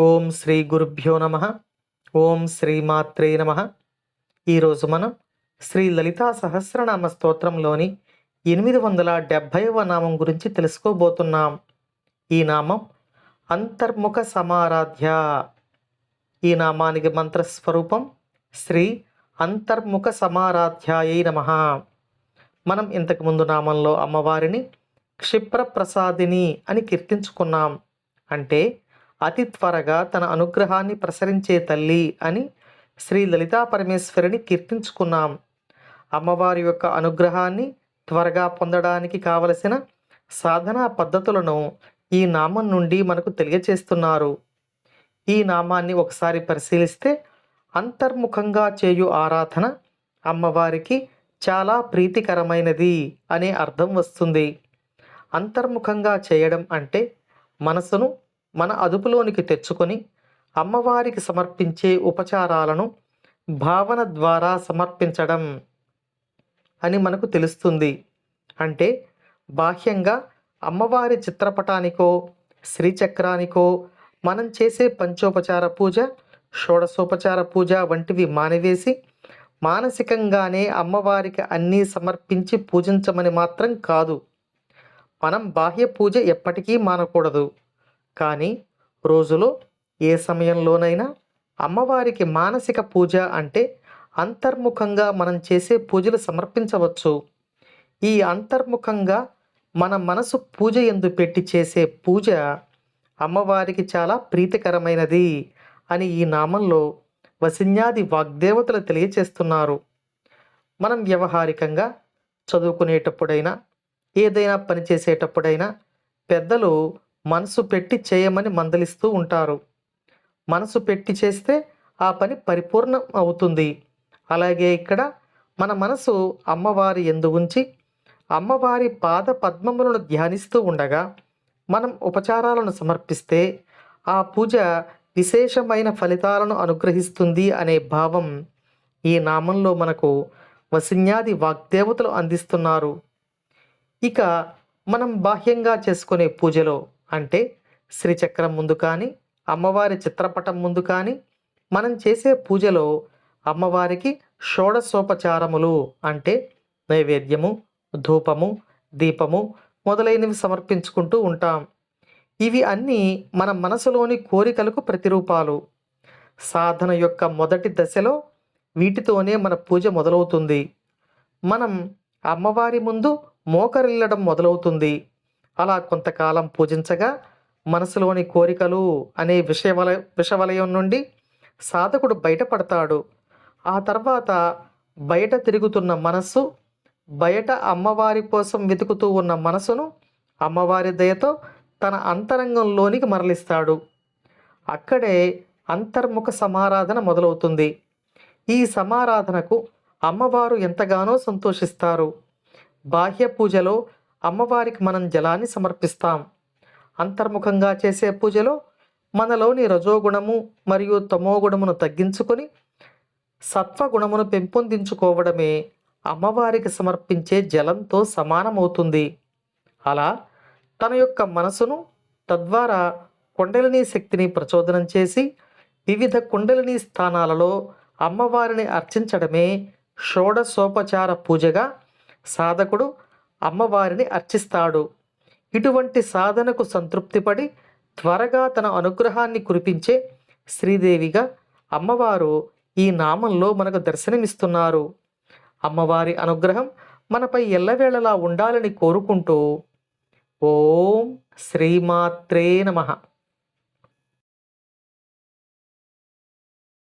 ఓం శ్రీ గురుభ్యో నమ. ఓం శ్రీమాత్రే నమ. ఈరోజు మనం శ్రీ లలితా సహస్రనామ స్తోత్రంలోని ఎనిమిది వందల డెబ్భైవ నామం గురించి తెలుసుకోబోతున్నాం. ఈ నామం అంతర్ముఖ సమారాధ్య. ఈ నామానికి మంత్రస్వరూపం శ్రీ అంతర్ముఖ సమారాధ్యాయ నమ. మనం ఇంతకుముందు నామంలో అమ్మవారిని క్షిప్రప్రసాదిని అని కీర్తించుకున్నాం. అంటే అతి త్వరగా తన అనుగ్రహాన్ని ప్రసరించే తల్లి అని శ్రీ లలితా పరమేశ్వరిని కీర్తించుకున్నాం. అమ్మవారి యొక్క అనుగ్రహాన్ని త్వరగా పొందడానికి కావలసిన సాధనా పద్ధతులను ఈ నామం నుండి మనకు తెలియచేస్తున్నారు. ఈ నామాన్ని ఒకసారి పరిశీలిస్తే అంతర్ముఖంగా చేయు ఆరాధన అమ్మవారికి చాలా ప్రీతికరమైనది అనే అర్థం వస్తుంది. అంతర్ముఖంగా చేయడం అంటే మనసును మన అదుపులోనికి తెచ్చుకొని అమ్మవారికి సమర్పించే ఉపచారాలను భావన ద్వారా సమర్పించడం అని మనకు తెలుస్తుంది. అంటే బాహ్యంగా అమ్మవారి చిత్రపటానికో శ్రీచక్రానికో మనం చేసే పంచోపచార పూజ షోడశోపచార పూజ వంటివి మానివేసి మానసికంగానే అమ్మవారికి అన్నీ సమర్పించి పూజించమని మాత్రం కాదు. మనం బాహ్య పూజ ఎప్పటికీ మానకూడదు. కానీ రోజులో ఏ సమయంలోనైనా అమ్మవారికి మానసిక పూజ అంటే అంతర్ముఖంగా మనం చేసే పూజలు సమర్పించవచ్చు. ఈ అంతర్ముఖంగా మన మనసు పూజ ఎందు పెట్టి చేసే పూజ అమ్మవారికి చాలా ప్రీతికరమైనది అని ఈ నామంలో వసిన్యాది వాగ్దేవతలు తెలియచేస్తున్నారు. మనం వ్యవహారికంగా చదువుకునేటప్పుడైనా ఏదైనా పని చేసేటప్పుడైనా పెద్దలు మనసు పెట్టి చేయమని మందలిస్తూ ఉంటారు. మనసు పెట్టి చేస్తే ఆ పని పరిపూర్ణం అవుతుంది. అలాగే ఇక్కడ మన మనసు అమ్మవారి ఎందు ఉంచి అమ్మవారి పాద పద్మములను ధ్యానిస్తూ ఉండగా మనం ఉపచారాలను సమర్పిస్తే ఆ పూజ విశేషమైన ఫలితాలను అనుగ్రహిస్తుంది అనే భావం ఈ నామంలో మనకు వసిన్యాది వాగ్దేవతలు అందిస్తున్నారు. ఇక మనం బాహ్యంగా చేసుకునే పూజలో అంటే శ్రీచక్రం ముందు కానీ అమ్మవారి చిత్రపటం ముందు కానీ మనం చేసే పూజలో అమ్మవారికి షోడశోపచారములు అంటే నైవేద్యము ధూపము దీపము మొదలైనవి సమర్పించుకుంటూ ఉంటాం. ఇవి అన్నీ మన మనసులోని కోరికలకు ప్రతిరూపాలు. సాధన యొక్క మొదటి దశలో వీటితోనే మన పూజ మొదలవుతుంది. మనం అమ్మవారి ముందు మోకరిల్లడం మొదలవుతుంది. అలా కొంతకాలం పూజించగా మనసులోని కోరికలు అనే విషయవల విషవలయం నుండి సాధకుడు బయటపడతాడు. ఆ తర్వాత బయట తిరుగుతున్న మనస్సు బయట అమ్మవారి కోసం వెతుకుతూ ఉన్న మనసును అమ్మవారి దయతో తన అంతరంగంలోనికి మరలిస్తాడు. అక్కడే అంతర్ముఖ సమారాధన మొదలవుతుంది. ఈ సమారాధనకు అమ్మవారు ఎంతగానో సంతోషిస్తారు. బాహ్య పూజలో అమ్మవారికి మనం జలాన్ని సమర్పిస్తాం. అంతర్ముఖంగా చేసే పూజలో మనలోని రజోగుణము మరియు తమోగుణమును తగ్గించుకొని సత్వగుణమును పెంపొందించుకోవడమే అమ్మవారికి సమర్పించే జలంతో సమానమవుతుంది. అలా తన యొక్క మనసును తద్వారా కుండలిని శక్తిని ప్రచోదనం చేసి వివిధ కుండలిని స్థానాలలో అమ్మవారిని అర్చించడమే షోడశోపచార పూజగా సాధకుడు అమ్మవారిని అర్చిస్తాడు. ఇటువంటి సాధనకు సంతృప్తిపడి త్వరగా తన అనుగ్రహాన్ని కురిపించే శ్రీదేవిగా అమ్మవారు ఈ నామంలో మనకు దర్శనమిస్తున్నారు. అమ్మవారి అనుగ్రహం మనపై ఎల్లవేళలా ఉండాలని కోరుకుంటూ ఓం శ్రీమాత్రే నమః.